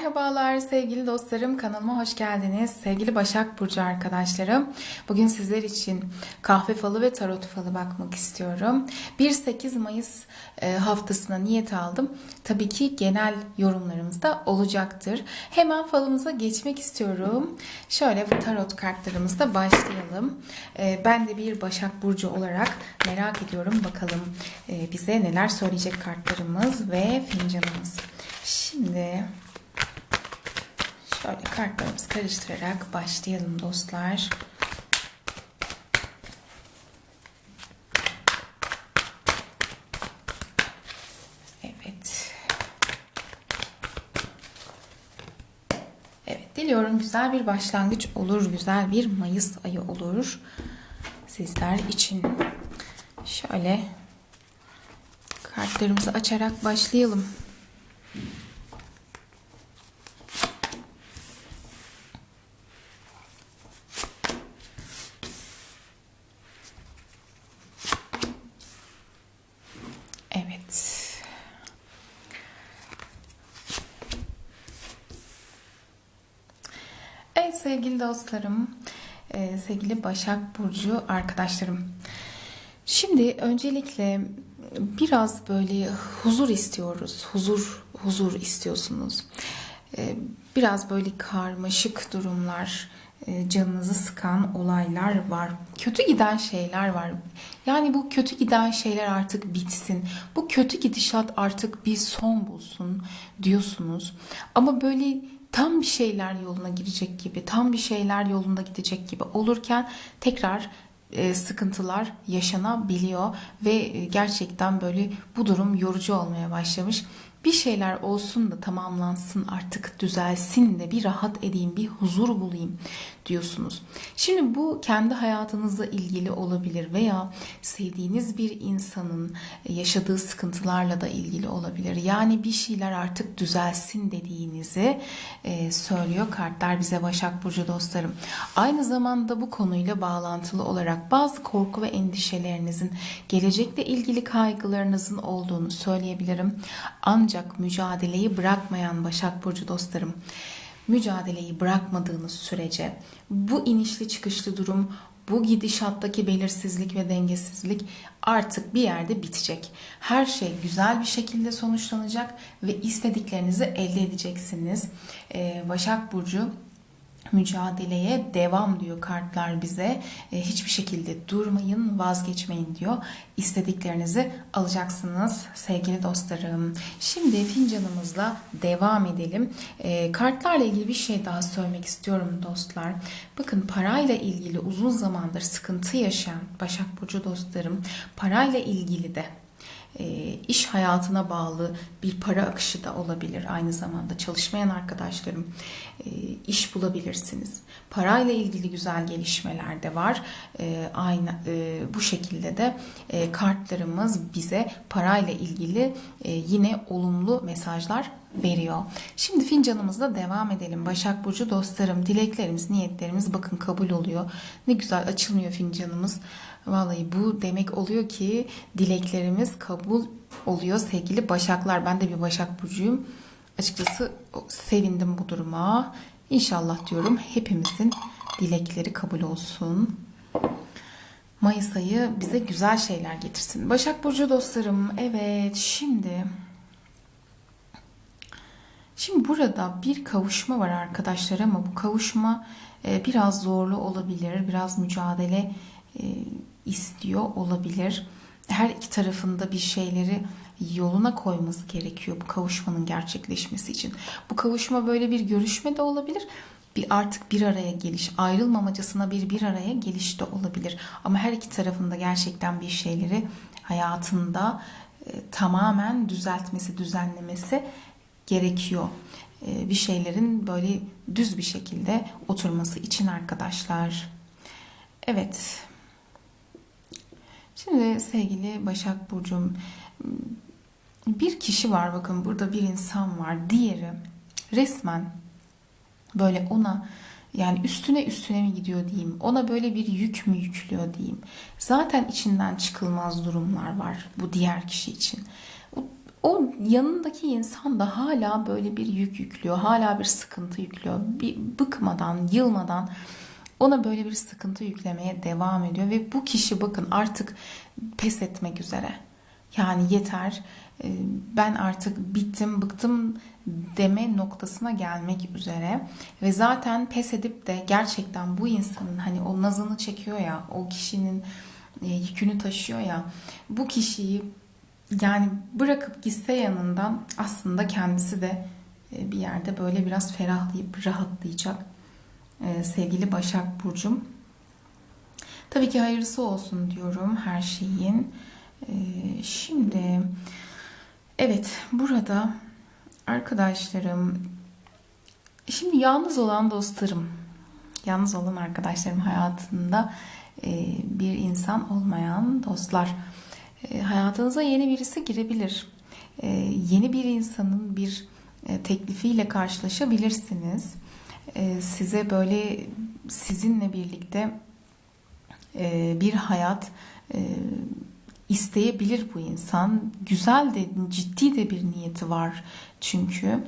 Merhabalar sevgili dostlarım kanalıma hoş geldiniz. Sevgili Başak Burcu arkadaşlarım. Bugün sizler için kahve falı ve tarot falı bakmak istiyorum. 1-8 Mayıs e, haftasına niyet aldım. Tabii ki genel yorumlarımız da olacaktır. Hemen falımıza geçmek istiyorum. Şöyle bu tarot kartlarımızla başlayalım. E, Ben de bir Başak Burcu olarak merak ediyorum. Bakalım e, bize neler söyleyecek kartlarımız ve fincanımız. Şimdi Şöyle kartlarımızı karıştırarak başlayalım dostlar. Evet. Evet, diliyorum güzel bir başlangıç olur, güzel bir Mayıs ayı olur sizler için. Şöyle kartlarımızı açarak başlayalım. Evet. Evet sevgili dostlarım, e, sevgili Başak Burcu arkadaşlarım. Şimdi öncelikle biraz böyle huzur istiyoruz. Huzur, huzur istiyorsunuz. E, Biraz böyle karmaşık durumlar, e, canınızı sıkan olaylar var. Kötü giden şeyler var. Yani bu kötü giden şeyler artık bitsin. Bu kötü gidişat artık bir son bulsun diyorsunuz. Ama böyle tam bir şeyler yoluna girecek gibi, tam bir şeyler yolunda gidecek gibi olurken tekrar e, sıkıntılar yaşanabiliyor ve e, gerçekten böyle bu durum yorucu olmaya başlamış. Bir şeyler olsun da tamamlansın artık düzelsin de bir rahat edeyim bir huzur bulayım diyorsunuz. Şimdi bu kendi hayatınızla ilgili olabilir veya sevdiğiniz bir insanın yaşadığı sıkıntılarla da ilgili olabilir. Yani bir şeyler artık düzelsin dediğinizi e, söylüyor kartlar bize Başak Burcu dostlarım. Aynı zamanda bu konuyla bağlantılı olarak bazı korku ve endişelerinizin gelecekle ilgili kaygılarınızın olduğunu söyleyebilirim. Ancak mücadeleyi bırakmayan Başak Burcu dostlarım mücadeleyi bırakmadığınız sürece bu inişli çıkışlı durum, bu gidişattaki belirsizlik ve dengesizlik artık bir yerde bitecek. Her şey güzel bir şekilde sonuçlanacak ve istediklerinizi elde edeceksiniz. Ee, Başak Burcu mücadeleye devam diyor kartlar bize. E, hiçbir şekilde durmayın, vazgeçmeyin diyor. İstediklerinizi alacaksınız sevgili dostlarım. Şimdi fincanımızla devam edelim. E, kartlarla ilgili bir şey daha söylemek istiyorum dostlar. Bakın parayla ilgili uzun zamandır sıkıntı yaşayan Başak Burcu dostlarım parayla ilgili de iş hayatına bağlı bir para akışı da olabilir. Aynı zamanda çalışmayan arkadaşlarım e, iş bulabilirsiniz. Parayla ilgili güzel gelişmeler de var. E, aynı bu şekilde de kartlarımız bize parayla ilgili yine olumlu mesajlar veriyor. Şimdi fincanımızla devam edelim. Başak Burcu dostlarım, dileklerimiz, niyetlerimiz bakın kabul oluyor. Ne güzel açılmıyor fincanımız. Vallahi bu demek oluyor ki dileklerimiz kabul oluyor sevgili Başaklar. Ben de bir Başak Burcu'yum. Açıkçası sevindim bu duruma. İnşallah diyorum hepimizin dilekleri kabul olsun. Mayıs ayı bize güzel şeyler getirsin. Başak Burcu dostlarım evet şimdi Şimdi burada bir kavuşma var arkadaşlar ama bu kavuşma e, biraz zorlu olabilir. Biraz mücadele istiyor olabilir. Her iki tarafında bir şeyleri yoluna koyması gerekiyor bu kavuşmanın gerçekleşmesi için. Bu kavuşma böyle bir görüşme de olabilir. Bir artık bir araya geliş, ayrılmamacasına bir bir araya geliş de olabilir. Ama her iki tarafında gerçekten bir şeyleri hayatında e, tamamen düzeltmesi, düzenlemesi gerekiyor. E, bir şeylerin böyle düz bir şekilde oturması için arkadaşlar. Evet. Şimdi sevgili Başak Burcu'm bir kişi var bakın burada bir insan var. Diğeri resmen böyle ona yani üstüne üstüne mi gidiyor diyeyim. Ona böyle bir yük mü yüklüyor diyeyim. Zaten içinden çıkılmaz durumlar var bu diğer kişi için. o yanındaki insan da hala böyle bir yük yüklüyor, hala bir sıkıntı yüklüyor. Bir bıkmadan, yılmadan ona böyle bir sıkıntı yüklemeye devam ediyor ve bu kişi bakın artık pes etmek üzere. Yani yeter e, ben artık bittim, bıktım deme noktasına gelmek üzere ve zaten pes edip de gerçekten bu insanın hani o nazını çekiyor ya, o kişinin e, yükünü taşıyor ya, bu kişiyi yani bırakıp gitse yanından aslında kendisi de e, bir yerde böyle biraz ferahlayıp rahatlayacak sevgili Başak Burcum. Tabii ki hayırlısı olsun diyorum her şeyin. E, şimdi evet burada arkadaşlarım şimdi yalnız olan dostlarım yalnız olan arkadaşlarım hayatında bir insan olmayan dostlar hayatınıza yeni birisi girebilir. Yeni bir insanın bir teklifiyle karşılaşabilirsiniz. Size böyle sizinle birlikte bir hayat isteyebilir bu insan. Güzel de ciddi de bir niyeti var çünkü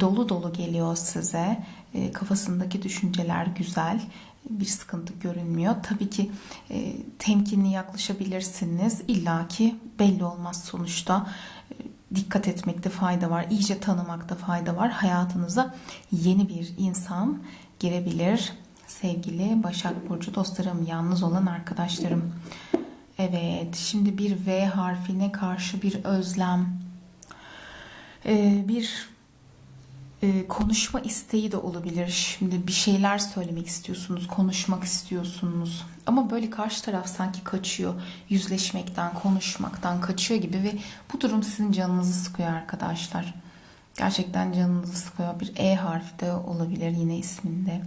dolu dolu geliyor size. Kafasındaki düşünceler güzel bir sıkıntı görünmüyor. Tabii ki e, temkinli yaklaşabilirsiniz. İlla ki belli olmaz sonuçta. Dikkat etmekte fayda var. İyice tanımakta fayda var. Hayatınıza yeni bir insan girebilir. Sevgili Başak Burcu dostlarım, yalnız olan arkadaşlarım. Evet, şimdi bir V harfine karşı bir özlem, bir e, konuşma isteği de olabilir. Şimdi bir şeyler söylemek istiyorsunuz, konuşmak istiyorsunuz. Ama böyle karşı taraf sanki kaçıyor. Yüzleşmekten, konuşmaktan kaçıyor gibi ve bu durum sizin canınızı sıkıyor arkadaşlar. Gerçekten canınızı sıkıyor. Bir E harfi de olabilir yine isminde.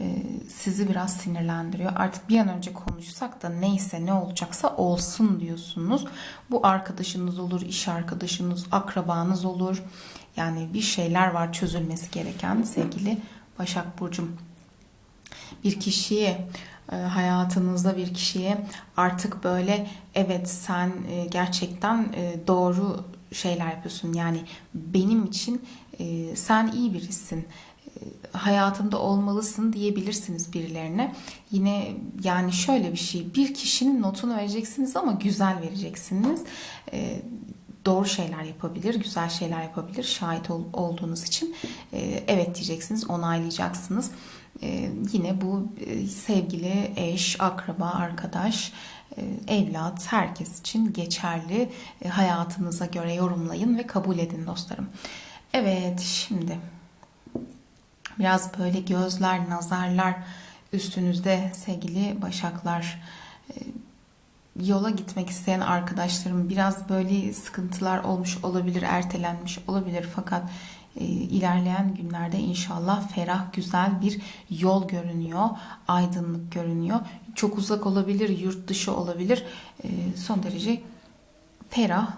E, sizi biraz sinirlendiriyor. Artık bir an önce konuşsak da neyse ne olacaksa olsun diyorsunuz. Bu arkadaşınız olur, iş arkadaşınız, akrabanız olur yani bir şeyler var çözülmesi gereken sevgili Başak Burcum. Bir kişiye hayatınızda bir kişiye artık böyle evet sen e, gerçekten e, doğru şeyler yapıyorsun. Yani benim için sen iyi birisin hayatımda olmalısın diyebilirsiniz birilerine. Yine yani şöyle bir şey bir kişinin notunu vereceksiniz ama güzel vereceksiniz doğru şeyler yapabilir, güzel şeyler yapabilir şahit ol, olduğunuz için e, evet diyeceksiniz, onaylayacaksınız. E, yine bu e, sevgili eş, akraba, arkadaş, e, evlat herkes için geçerli. E, hayatınıza göre yorumlayın ve kabul edin dostlarım. Evet şimdi biraz böyle gözler, nazarlar üstünüzde sevgili başaklar. E, yola gitmek isteyen arkadaşlarım biraz böyle sıkıntılar olmuş olabilir, ertelenmiş olabilir fakat e, ilerleyen günlerde inşallah ferah güzel bir yol görünüyor, aydınlık görünüyor. Çok uzak olabilir, yurt dışı olabilir. E, son derece ferah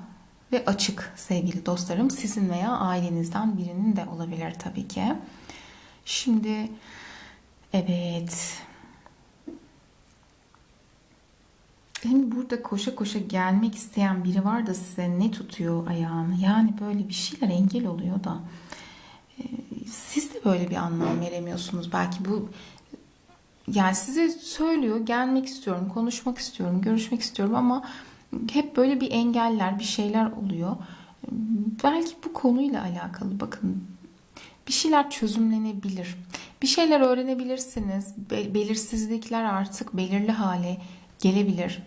ve açık sevgili dostlarım. Sizin veya ailenizden birinin de olabilir tabii ki. Şimdi evet hem burada koşa koşa gelmek isteyen biri var da size ne tutuyor ayağını? Yani böyle bir şeyler engel oluyor da e, siz de böyle bir anlam veremiyorsunuz. Belki bu yani size söylüyor gelmek istiyorum, konuşmak istiyorum, görüşmek istiyorum ama hep böyle bir engeller, bir şeyler oluyor. Belki bu konuyla alakalı bakın bir şeyler çözümlenebilir. Bir şeyler öğrenebilirsiniz. Belirsizlikler artık belirli hale gelebilir.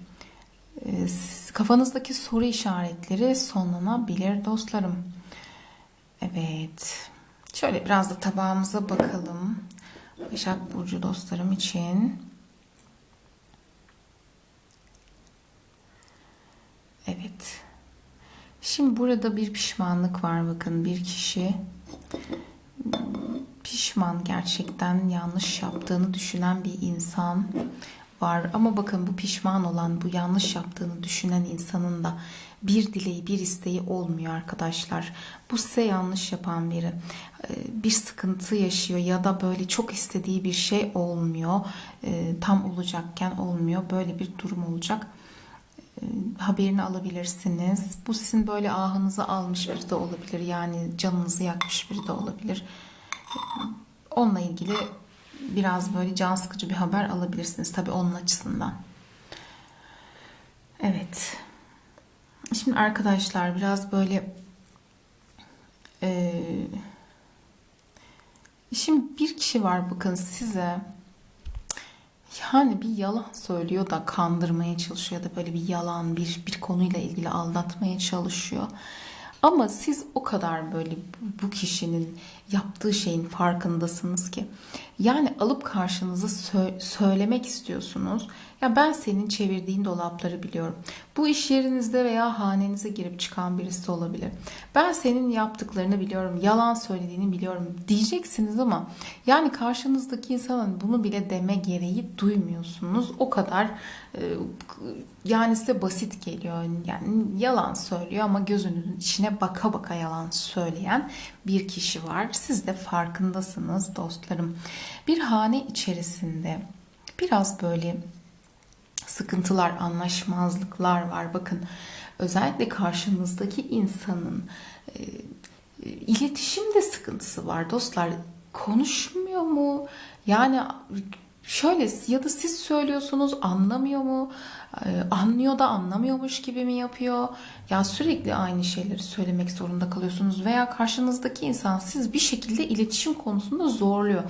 Ee, kafanızdaki soru işaretleri sonlanabilir dostlarım. Evet. Şöyle biraz da tabağımıza bakalım. Başak Burcu dostlarım için. Evet. Şimdi burada bir pişmanlık var bakın bir kişi pişman gerçekten yanlış yaptığını düşünen bir insan var. Ama bakın bu pişman olan, bu yanlış yaptığını düşünen insanın da bir dileği, bir isteği olmuyor arkadaşlar. Bu size yanlış yapan biri. Ee, bir sıkıntı yaşıyor ya da böyle çok istediği bir şey olmuyor. Ee, tam olacakken olmuyor. Böyle bir durum olacak. E, haberini alabilirsiniz. Bu sizin böyle ahınızı almış biri de olabilir. Yani canınızı yakmış biri de olabilir. Onunla ilgili biraz böyle can sıkıcı bir haber alabilirsiniz. Tabii onun açısından. Evet. Şimdi arkadaşlar biraz böyle eee Şimdi bir kişi var bakın size yani bir yalan söylüyor da kandırmaya çalışıyor ya da böyle bir yalan bir bir konuyla ilgili aldatmaya çalışıyor. Ama siz o kadar böyle bu kişinin yaptığı şeyin farkındasınız ki yani alıp karşınıza sö- söylemek istiyorsunuz. Ya ben senin çevirdiğin dolapları biliyorum. Bu iş yerinizde veya hanenize girip çıkan birisi olabilir. Ben senin yaptıklarını biliyorum. Yalan söylediğini biliyorum diyeceksiniz ama yani karşınızdaki insanın bunu bile deme gereği duymuyorsunuz. O kadar e, yani size basit geliyor. Yani yalan söylüyor ama gözünün içine baka baka yalan söyleyen bir kişi var. Siz de farkındasınız dostlarım. Bir hane içerisinde biraz böyle sıkıntılar, anlaşmazlıklar var. Bakın özellikle karşınızdaki insanın e, e, iletişimde sıkıntısı var dostlar. Konuşmuyor mu? Yani şöyle ya da siz söylüyorsunuz anlamıyor mu? Ee, anlıyor da anlamıyormuş gibi mi yapıyor? Ya sürekli aynı şeyleri söylemek zorunda kalıyorsunuz veya karşınızdaki insan siz bir şekilde iletişim konusunda zorluyor.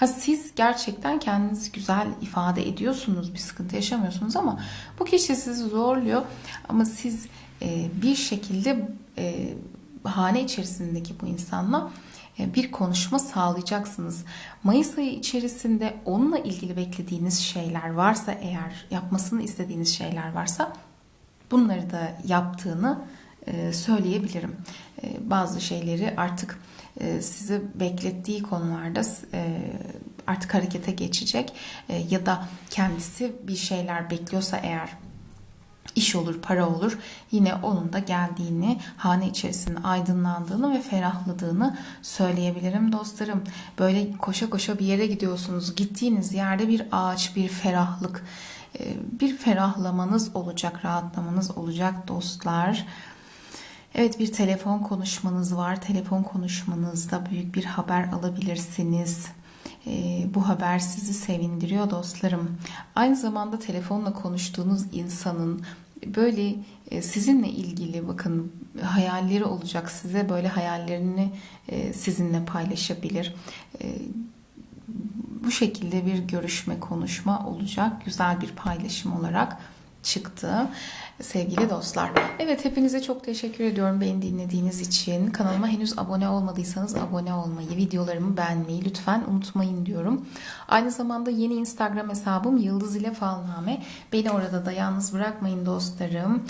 Ha siz gerçekten kendinizi güzel ifade ediyorsunuz, bir sıkıntı yaşamıyorsunuz ama bu kişi sizi zorluyor ama siz e, bir şekilde e, hane içerisindeki bu insanla bir konuşma sağlayacaksınız. Mayıs ayı içerisinde onunla ilgili beklediğiniz şeyler varsa eğer yapmasını istediğiniz şeyler varsa bunları da yaptığını e, söyleyebilirim. E, bazı şeyleri artık sizi beklettiği konularda artık harekete geçecek ya da kendisi bir şeyler bekliyorsa eğer iş olur, para olur. Yine onun da geldiğini, hane içerisinde aydınlandığını ve ferahladığını söyleyebilirim dostlarım. Böyle koşa koşa bir yere gidiyorsunuz. Gittiğiniz yerde bir ağaç, bir ferahlık, e, bir ferahlamanız olacak, rahatlamanız olacak dostlar. Evet bir telefon konuşmanız var. Telefon konuşmanızda büyük bir haber alabilirsiniz. E, bu haber sizi sevindiriyor dostlarım. Aynı zamanda telefonla konuştuğunuz insanın böyle e, sizinle ilgili bakın hayalleri olacak size böyle hayallerini e, sizinle paylaşabilir. E, bu şekilde bir görüşme konuşma olacak güzel bir paylaşım olarak çıktı sevgili dostlar. Evet hepinize çok teşekkür ediyorum beni dinlediğiniz için. Kanalıma henüz abone olmadıysanız abone olmayı, videolarımı beğenmeyi lütfen unutmayın diyorum. Aynı zamanda yeni Instagram hesabım Yıldız ile Falname. Beni orada da yalnız bırakmayın dostlarım.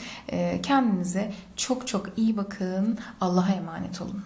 Kendinize çok çok iyi bakın. Allah'a emanet olun.